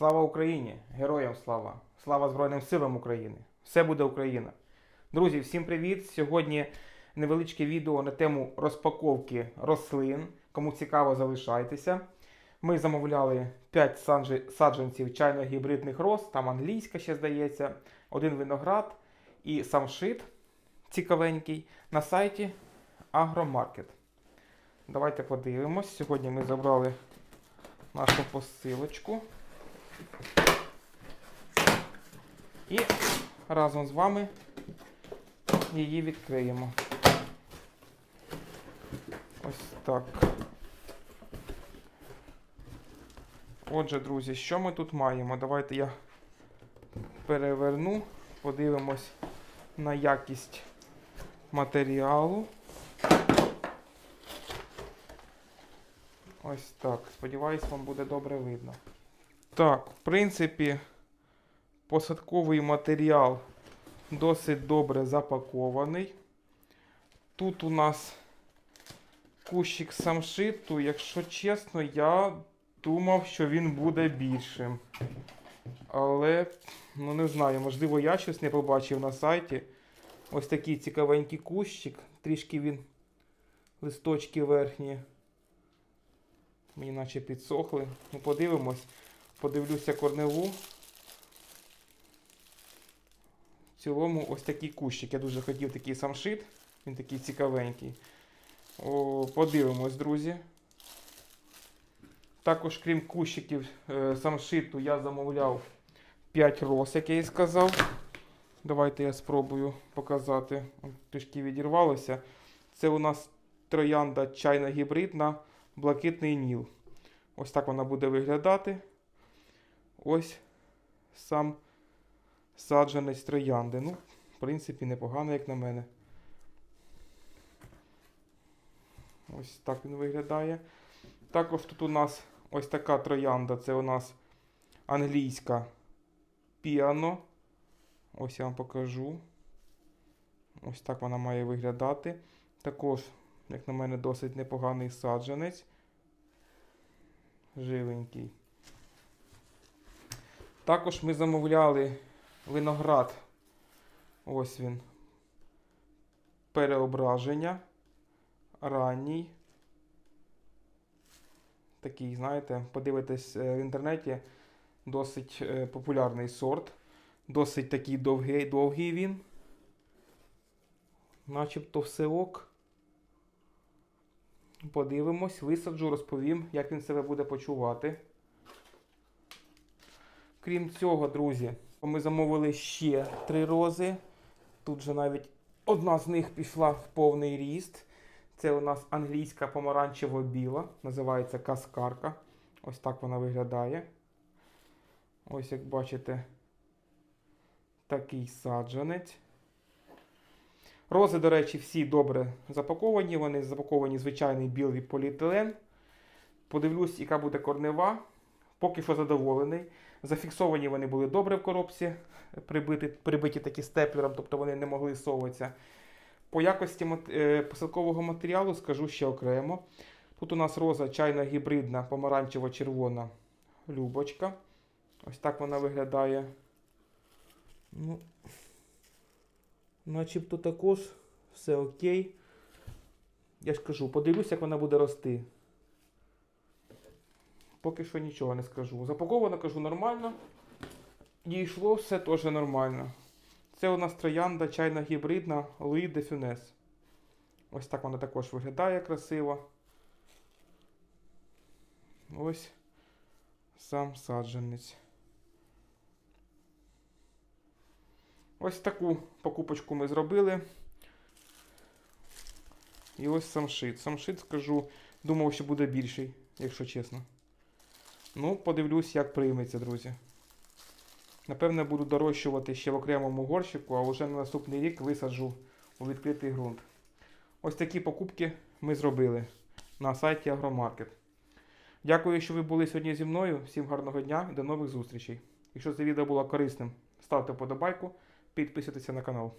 Слава Україні! Героям слава! Слава Збройним силам України! Все буде Україна! Друзі, всім привіт! Сьогодні невеличке відео на тему розпаковки рослин. Кому цікаво, залишайтеся. Ми замовляли 5 саджанців чайно-гібридних роз, там англійська ще здається, один виноград і самшит цікавенький на сайті Агромаркет. Давайте подивимось. Сьогодні ми забрали нашу посилочку. І разом з вами її відкриємо. Ось так. Отже, друзі, що ми тут маємо? Давайте я переверну, подивимось на якість матеріалу. Ось так. Сподіваюсь, вам буде добре видно. Так, в принципі, посадковий матеріал досить добре запакований. Тут у нас кущик самшиту, якщо чесно, я думав, що він буде більшим. Але, ну не знаю, можливо, я щось не побачив на сайті. Ось такий цікавенький кущик. Трішки він листочки верхні. Мені наче підсохли. Ну, подивимось. Подивлюся корневу. В цілому ось такий кущик. Я дуже хотів такий самшит. Він такий цікавенький. О, подивимось, друзі. Також, крім кущиків е, самшиту, я замовляв 5 роз, як я і сказав. Давайте я спробую показати. Трішки відірвалося. Це у нас троянда чайна гібридна, блакитний ніл. Ось так вона буде виглядати. Ось сам саджанець троянди. Ну, в принципі, непогано, як на мене. Ось так він виглядає. Також тут у нас ось така троянда. Це у нас англійська піано. Ось я вам покажу. Ось так вона має виглядати. Також, як на мене, досить непоганий саджанець. Живенький. Також ми замовляли виноград. Ось він. Переображення. Ранній. Такий, знаєте, подивитесь е, в інтернеті. Досить е, популярний сорт. Досить такий довгий, довгий він. Начебто все ок. Подивимось, висаджу, розповім, як він себе буде почувати. Крім цього, друзі, ми замовили ще три рози. Тут же навіть одна з них пішла в повний ріст. Це у нас англійська помаранчево-біла, називається каскарка. Ось так вона виглядає. Ось як бачите, такий саджанець. Рози, до речі, всі добре запаковані. Вони запаковані звичайний білий поліетилен. Подивлюсь, яка буде корнева. Поки що задоволений. Зафіксовані вони були добре в коробці, прибиті, прибиті такі степлером, тобто вони не могли совуватися. По якості е, посадкового матеріалу скажу ще окремо. Тут у нас роза чайна гібридна, помаранчево-червона любочка. Ось так вона виглядає. Ну, начебто також все окей. Я ж кажу, подивлюсь, як вона буде рости. Поки що нічого не скажу. Запаковано, кажу, нормально. Дійшло все теж нормально. Це у нас троянда чайна гібридна Луї де Фюнес. Ось так вона також виглядає красиво. Ось сам саджанець. Ось таку покупочку ми зробили. І ось самшит. Самшит, скажу, думав, що буде більший, якщо чесно. Ну, подивлюсь, як прийметься, друзі. Напевне, буду дорощувати ще в окремому горщику, а вже на наступний рік висаджу у відкритий ґрунт. Ось такі покупки ми зробили на сайті Агромаркет. Дякую, що ви були сьогодні зі мною. Всім гарного дня і до нових зустрічей. Якщо це відео було корисним, ставте вподобайку, підписуйтесь на канал.